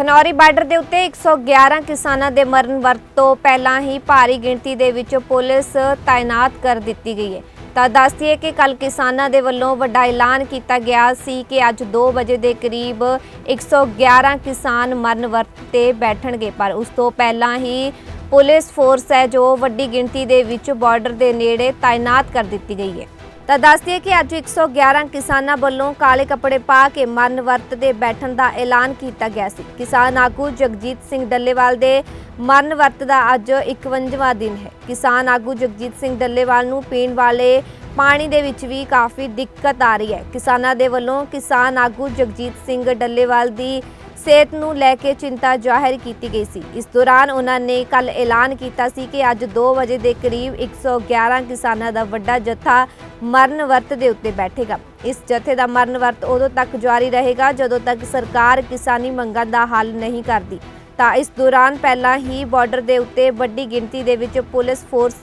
Khanauri border ਦੇ ਉੱਤੇ 111 ਕਿਸਾਨਾਂ ਦੇ ਮਰਨ ਵਰਤ ਤੋਂ ਪਹਿਲਾਂ ਹੀ ਭਾਰੀ ਗਿਣਤੀ ਦੇ ਵਿੱਚ ਪੁਲਿਸ ਤਾਇਨਾਤ ਕਰ ਦਿੱਤੀ ਗਈ ਹੈ। ਤਾਂ ਦੱਸਦੀਏ ਕਿ ਕੱਲ ਕਿਸਾਨਾਂ ਦੇ ਵੱਲੋਂ ਵੱਡਾ ਐਲਾਨ ਕੀਤਾ ਗਿਆ ਸੀ ਕਿ ਅੱਜ 2 ਵਜੇ ਦੇ ਕਰੀਬ 111 ਕਿਸਾਨ ਮਰਨ ਵਰਤ ਤੇ ਬੈਠਣਗੇ। ਪਰ ਉਸ ਤੋਂ ਪਹਿਲਾਂ ਹੀ ਪੁਲਿਸ ਫੋਰਸ ਹੈ ਜੋ ਵੱਡੀ ਗਿਣਤੀ ਦੇ ਵਿੱਚ ਬਾਰਡਰ ਦੇ ਨੇੜੇ ਤਾਇਨਾਤ ਕਰ ਦਿੱਤੀ ਗਈ ਹੈ। ਤਾਂ ਦੱਸਦੀ ਹੈ ਕਿ ਅੱਜ 111 ਕਿਸਾਨਾਂ ਵੱਲੋਂ ਕਾਲੇ ਕੱਪੜੇ ਪਾ ਕੇ ਮਰਨ ਵਰਤ ਦੇ ਬੈਠਣ ਦਾ ਐਲਾਨ ਕੀਤਾ ਗਿਆ ਸੀ। ਕਿਸਾਨ ਆਗੂ ਜਗਜੀਤ ਸਿੰਘ ਡੱਲੇਵਾਲ ਦੇ ਮਰਨ ਵਰਤ ਦਾ ਅੱਜ 51ਵਾਂ ਦਿਨ ਹੈ। ਕਿਸਾਨ ਆਗੂ ਜਗਜੀਤ ਸਿੰਘ ਡੱਲੇਵਾਲ ਨੂੰ ਪੀਣ ਵਾਲੇ ਪਾਣੀ ਦੇ ਵਿੱਚ ਵੀ ਕਾਫੀ ਦਿੱਕਤ ਆ ਰਹੀ ਹੈ। ਕਿਸਾਨਾਂ ਦੇ ਵੱਲੋਂ ਕਿਸਾਨ ਆਗੂ ਜਗਜੀਤ ਸਿੰਘ ਡੱਲੇਵਾਲ ਦੀ ਸਿਹਤ ਨੂੰ ਲੈ ਕੇ ਚਿੰਤਾ ਜ਼ਾਹਿਰ ਕੀਤੀ ਗਈ ਸੀ। ਇਸ ਦੌਰਾਨ ਉਹਨਾਂ ਨੇ ਕੱਲ ਐਲਾਨ ਕੀਤਾ ਸੀ ਕਿ ਅੱਜ 2 ਵਜੇ ਦੇ ਕਰੀਬ 111 ਕਿਸਾਨਾਂ ਦਾ ਵੱਡਾ ਜੱਥਾ ਮਰਨ ਵਰਤ ਦੇ ਉੱਤੇ ਬੈਠੇਗਾ। ਇਸ ਜਥੇ ਦਾ ਮਰਨ ਵਰਤ ਉਦੋਂ ਤੱਕ ਜਾਰੀ ਰਹੇਗਾ ਜਦੋਂ ਤੱਕ ਸਰਕਾਰ ਕਿਸਾਨੀ ਮੰਗਾਂ ਦਾ ਹੱਲ ਨਹੀਂ ਕਰਦੀ। ਤਾਂ ਇਸ ਦੌਰਾਨ ਪਹਿਲਾਂ ਹੀ ਬਾਰਡਰ ਦੇ ਉੱਤੇ ਵੱਡੀ ਗਿਣਤੀ ਦੇ ਵਿੱਚ ਪੁਲਿਸ ਫੋਰਸ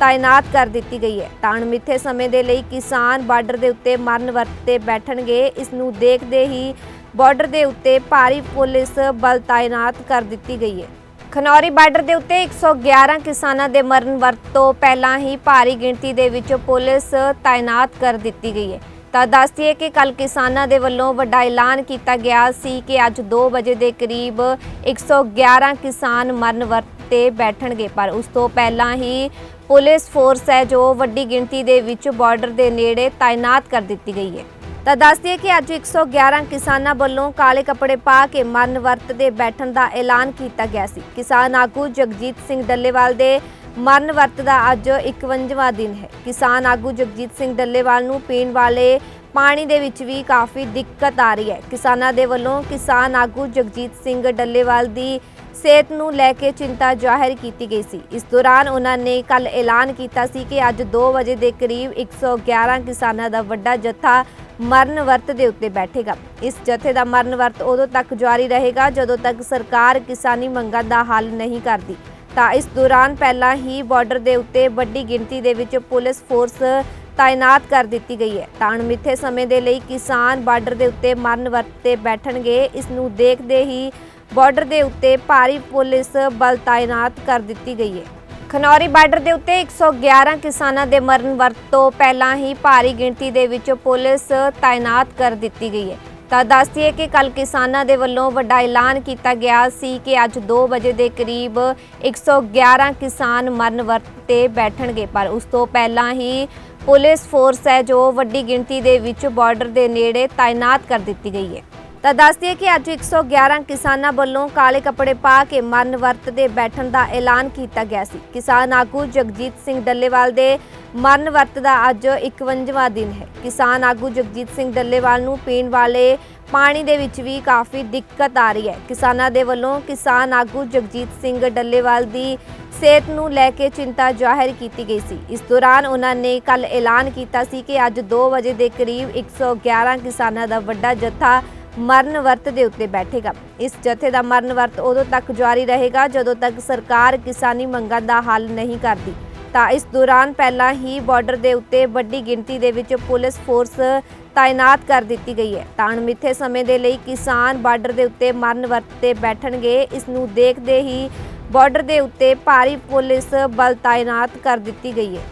ਤਾਇਨਾਤ ਕਰ ਦਿੱਤੀ ਗਈ ਹੈ। ਤਾਂ ਅਣਮਿੱਥੇ ਸਮੇਂ ਦੇ ਲਈ ਕਿਸਾਨ ਬਾਰਡਰ ਦੇ ਉੱਤੇ ਮਰਨ ਵਰਤ ਤੇ ਬੈਠਣਗੇ, ਇਸ ਨੂੰ ਦੇਖਦੇ ਹੀ ਬਾਰਡਰ ਦੇ ਉੱਤੇ ਭਾਰੀ ਪੁਲਿਸ ਬਲ ਤਾਇਨਾਤ ਕਰ ਦਿੱਤੀ ਗਈ ਹੈ। ਖਨੌਰੀ ਬਾਰਡਰ ਦੇ ਉੱਤੇ 111 ਕਿਸਾਨਾਂ ਦੇ ਮਰਨ ਵਰਤ ਤੋਂ ਪਹਿਲਾਂ ਹੀ ਭਾਰੀ ਗਿਣਤੀ ਦੇ ਵਿੱਚ ਪੁਲਿਸ ਤਾਇਨਾਤ ਕਰ ਦਿੱਤੀ ਗਈ ਹੈ। ਤਾਂ ਦੱਸਦੀਏ ਕਿ ਕੱਲ ਕਿਸਾਨਾਂ ਦੇ ਵੱਲੋਂ ਵੱਡਾ ਐਲਾਨ ਕੀਤਾ ਗਿਆ ਸੀ ਕਿ ਅੱਜ 2 ਵਜੇ ਦੇ ਕਰੀਬ 111 ਕਿਸਾਨ ਮਰਨ ਵਰਤ ਤੇ ਬੈਠਣਗੇ। ਪਰ ਉਸ ਤੋਂ ਪਹਿਲਾਂ ਹੀ ਪੁਲਿਸ ਫੋਰਸ ਹੈ ਜੋ ਵੱਡੀ ਗਿਣਤੀ ਦੇ ਵਿੱਚ ਬਾਰਡਰ ਦੇ ਨੇੜੇ ਤਾਇਨਾਤ ਕਰ ਦਿੱਤੀ ਗਈ ਹੈ। ਤਾਂ ਦੱਸਦੀਏ ਕਿ ਅੱਜ 111 ਕਿਸਾਨਾਂ ਵੱਲੋਂ ਕਾਲੇ ਕੱਪੜੇ ਪਾ ਕੇ ਮਰਨ ਵਰਤ ਦੇ ਬੈਠਣ ਦਾ ਐਲਾਨ ਕੀਤਾ ਗਿਆ ਸੀ। ਕਿਸਾਨ ਆਗੂ ਜਗਜੀਤ ਸਿੰਘ ਡੱਲੇਵਾਲ ਦੇ ਮਰਨ ਵਰਤ ਦਾ ਅੱਜ 51ਵਾਂ ਦਿਨ ਹੈ। ਕਿਸਾਨ ਆਗੂ ਜਗਜੀਤ ਸਿੰਘ ਡੱਲੇਵਾਲ ਨੂੰ ਪੀਣ ਵਾਲੇ ਪਾਣੀ ਦੇ ਵਿੱਚ ਵੀ ਕਾਫੀ ਦਿੱਕਤ ਆ ਰਹੀ ਹੈ। ਕਿਸਾਨਾਂ ਦੇ ਵੱਲੋਂ ਕਿਸਾਨ ਆਗੂ ਜਗਜੀਤ ਸਿੰਘ ਡੱਲੇਵਾਲ ਦੀ ਸਿਹਤ ਨੂੰ ਲੈ ਕੇ ਚਿੰਤਾ ਜ਼ਾਹਿਰ ਕੀਤੀ ਗਈ ਸੀ। ਇਸ ਦੌਰਾਨ ਉਹਨਾਂ ਨੇ ਕੱਲ ਐਲਾਨ ਕੀਤਾ ਸੀ ਕਿ ਅੱਜ 2 ਵਜੇ ਦੇ ਕਰੀਬ 111 ਕਿਸਾਨਾਂ ਦਾ ਵੱਡਾ ਜੱਥਾ ਮਰਨ ਵਰਤ ਦੇ ਉੱਤੇ ਬੈਠੇਗਾ। ਇਸ ਜਥੇ ਦਾ ਮਰਨ ਵਰਤ ਉਦੋਂ ਤੱਕ ਜਾਰੀ ਰਹੇਗਾ ਜਦੋਂ ਤੱਕ ਸਰਕਾਰ ਕਿਸਾਨੀ ਮੰਗਾਂ ਦਾ ਹੱਲ ਨਹੀਂ ਕਰਦੀ। ਤਾਂ ਇਸ ਦੌਰਾਨ ਪਹਿਲਾਂ ਹੀ ਬਾਰਡਰ ਦੇ ਉੱਤੇ ਵੱਡੀ ਗਿਣਤੀ ਦੇ ਵਿੱਚ ਪੁਲਿਸ ਫੋਰਸ ਤਾਇਨਾਤ ਕਰ ਦਿੱਤੀ ਗਈ ਹੈ। ਤਾਂ ਅਣਮਿੱਥੇ ਸਮੇਂ ਦੇ ਲਈ ਕਿਸਾਨ ਬਾਰਡਰ ਦੇ ਉੱਤੇ ਮਰਨ ਵਰਤ ਤੇ ਬੈਠਣਗੇ। ਇਸ ਨੂੰ ਦੇਖਦੇ ਹੀ ਬਾਰਡਰ ਦੇ ਉੱਤੇ ਭਾਰੀ ਪੁਲਿਸ ਬਲ ਤਾਇਨਾਤ ਕਰ ਦਿੱਤੀ ਗਈ ਹੈ। ਖਨੌਰੀ ਬਾਰਡਰ ਦੇ ਉੱਤੇ 111 ਕਿਸਾਨਾਂ ਦੇ ਮਰਨ ਵਰਤ ਤੋਂ ਪਹਿਲਾਂ ਹੀ ਭਾਰੀ ਗਿਣਤੀ ਦੇ ਵਿੱਚ ਪੁਲਿਸ ਤਾਇਨਾਤ ਕਰ ਦਿੱਤੀ ਗਈ ਹੈ। ਤਾਂ ਦੱਸਦੀ ਹੈ ਕਿ ਕੱਲ ਕਿਸਾਨਾਂ ਦੇ ਵੱਲੋਂ ਵੱਡਾ ਐਲਾਨ ਕੀਤਾ ਗਿਆ ਸੀ ਕਿ ਅੱਜ 2 ਵਜੇ ਦੇ ਕਰੀਬ 111 ਕਿਸਾਨ ਮਰਨ ਵਰਤ ਤੇ ਬੈਠਣਗੇ, ਪਰ ਉਸ ਤੋਂ ਪਹਿਲਾਂ ਹੀ ਪੁਲਿਸ ਫੋਰਸ ਹੈ ਜੋ ਵੱਡੀ ਗਿਣਤੀ ਦੇ ਵਿੱਚ ਬਾਰਡਰ ਦੇ ਨੇੜੇ ਤਾਇਨਾਤ ਕਰ ਦਿੱਤੀ ਗਈ ਹੈ। ਤਾਂ ਦੱਸਦੀਏ ਕਿ ਅੱਜ 111 ਕਿਸਾਨਾਂ ਵੱਲੋਂ ਕਾਲੇ ਕੱਪੜੇ ਪਾ ਕੇ ਮਰਨ ਵਰਤ ਦੇ ਬੈਠਣ ਦਾ ਐਲਾਨ ਕੀਤਾ ਗਿਆ ਸੀ। ਕਿਸਾਨ ਆਗੂ ਜਗਜੀਤ ਸਿੰਘ ਡੱਲੇਵਾਲ ਦੇ ਮਰਨ ਵਰਤ ਦਾ ਅੱਜ 51ਵਾਂ ਦਿਨ ਹੈ। ਕਿਸਾਨ ਆਗੂ ਜਗਜੀਤ ਸਿੰਘ ਡੱਲੇਵਾਲ ਨੂੰ ਪੀਣ ਵਾਲੇ ਪਾਣੀ ਦੇ ਵਿੱਚ ਵੀ ਕਾਫੀ ਦਿੱਕਤ ਆ ਰਹੀ ਹੈ। ਕਿਸਾਨਾਂ ਦੇ ਵੱਲੋਂ ਕਿਸਾਨ ਆਗੂ ਜਗਜੀਤ ਸਿੰਘ ਡੱਲੇਵਾਲ ਦੀ ਸਿਹਤ ਨੂੰ ਲੈ ਕੇ ਚਿੰਤਾ ਜ਼ਾਹਿਰ ਕੀਤੀ ਗਈ ਸੀ। ਇਸ ਦੌਰਾਨ ਉਹਨਾਂ ਨੇ ਕੱਲ ਐਲਾਨ ਕੀਤਾ ਸੀ ਕਿ ਅੱਜ 2 ਵਜੇ ਦੇ ਕਰੀਬ 111 ਕਿਸਾਨਾਂ ਦਾ ਵੱਡਾ ਜੱਥਾ ਮਰਨ ਵਰਤ ਦੇ ਉੱਤੇ ਬੈਠੇਗਾ। ਇਸ ਜਥੇ ਦਾ ਮਰਨ ਵਰਤ ਉਦੋਂ ਤੱਕ ਜਾਰੀ ਰਹੇਗਾ ਜਦੋਂ ਤੱਕ ਸਰਕਾਰ ਕਿਸਾਨੀ ਮੰਗਾਂ ਦਾ ਹੱਲ ਨਹੀਂ ਕਰਦੀ। ਤਾਂ ਇਸ ਦੌਰਾਨ ਪਹਿਲਾਂ ਹੀ ਬਾਰਡਰ ਦੇ ਉੱਤੇ ਵੱਡੀ ਗਿਣਤੀ ਦੇ ਵਿੱਚ ਪੁਲਿਸ ਫੋਰਸ ਤਾਇਨਾਤ ਕਰ ਦਿੱਤੀ ਗਈ ਹੈ। ਤਾਂ ਅਣਮਿੱਥੇ ਸਮੇਂ ਦੇ ਲਈ ਕਿਸਾਨ ਬਾਰਡਰ ਦੇ ਉੱਤੇ ਮਰਨ ਵਰਤ ਤੇ ਬੈਠਣਗੇ। ਇਸ ਨੂੰ ਦੇਖਦੇ ਹੀ ਬਾਰਡਰ ਦੇ ਉੱਤੇ ਭਾਰੀ ਪੁਲਿਸ ਬਲ ਤਾਇਨਾਤ ਕਰ ਦਿੱਤੀ ਗਈ ਹੈ।